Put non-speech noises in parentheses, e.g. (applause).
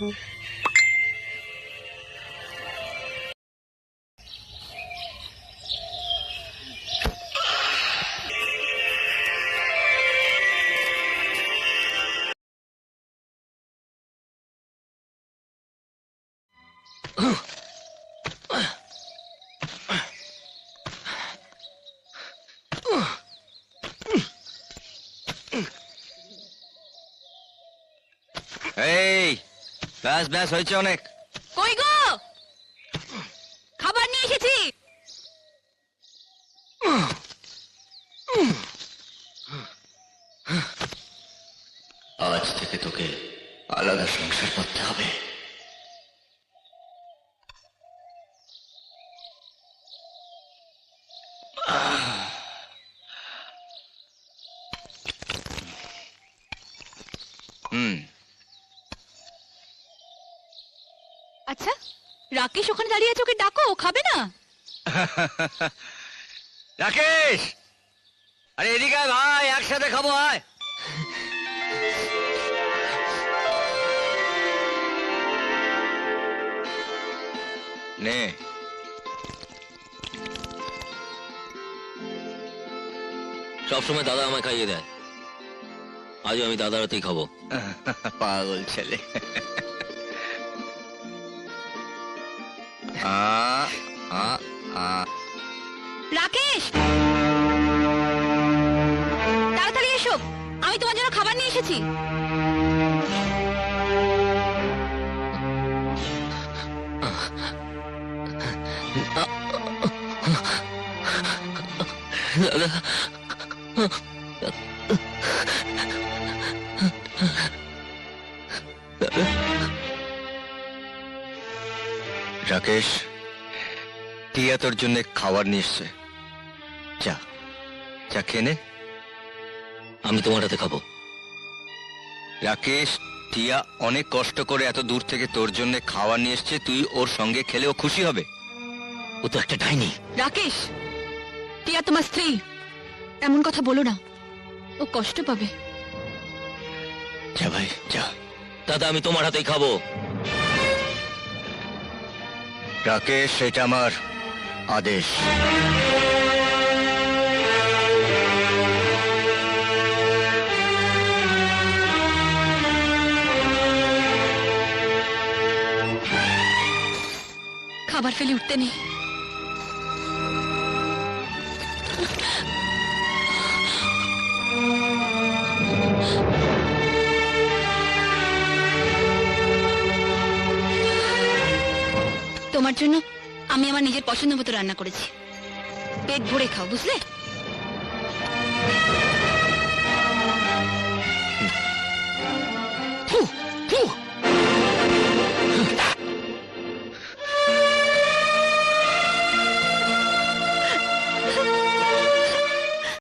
Ugh! ব্যাস ব্যাস হয়েছে অনেক। কই গো? খাবার নিয়ে এসেছি। আজ থেকে তোকে আলাদা সংসার করতে হবে। হুম। রাকেশ ওখানে দাঁড়িয়ে আছে ওকে ডাকো ও খাবে না। (laughs) রাকেশ! আরে এদিকে আয় ভাই একসাথে খাব আয়। নে। সবসময় দাদা আমায় খাইয়ে দেয়। আজও আমি দাদার হাতেই খাব। (laughs) পাগল ছেলে। রাকেশ তাড়াতাড়ি এসো আমি তোমার জন্য খাবার নিয়ে এসেছি দাদা রাকেশ টিয়া তোর জন্য খাবার নিয়ে এসছে। যা যা খেয়ে নে। আমি তোমার হাতে খাব। রাকেশ টিয়া অনেক কষ্ট করে এত দূর থেকে তোর জন্য খাবার নিয়ে এসছে তুই ওর সঙ্গে খেলে ও খুশি হবে। ও তো একটা ডাইনি। রাকেশ টিয়া তোমার স্ত্রী। এমন কথা বলো না। ও কষ্ট পাবে। যা ভাই যা। দাদা আমি তোমার হাতেই খাব। রাকেশ সেটা আমার আদেশ। খাবার ফেলে উঠতে নেই। তোমার জন্য আমি আমার নিজের পছন্দ মতো রান্না করেছি। পেট ভরে খাও বুঝলে?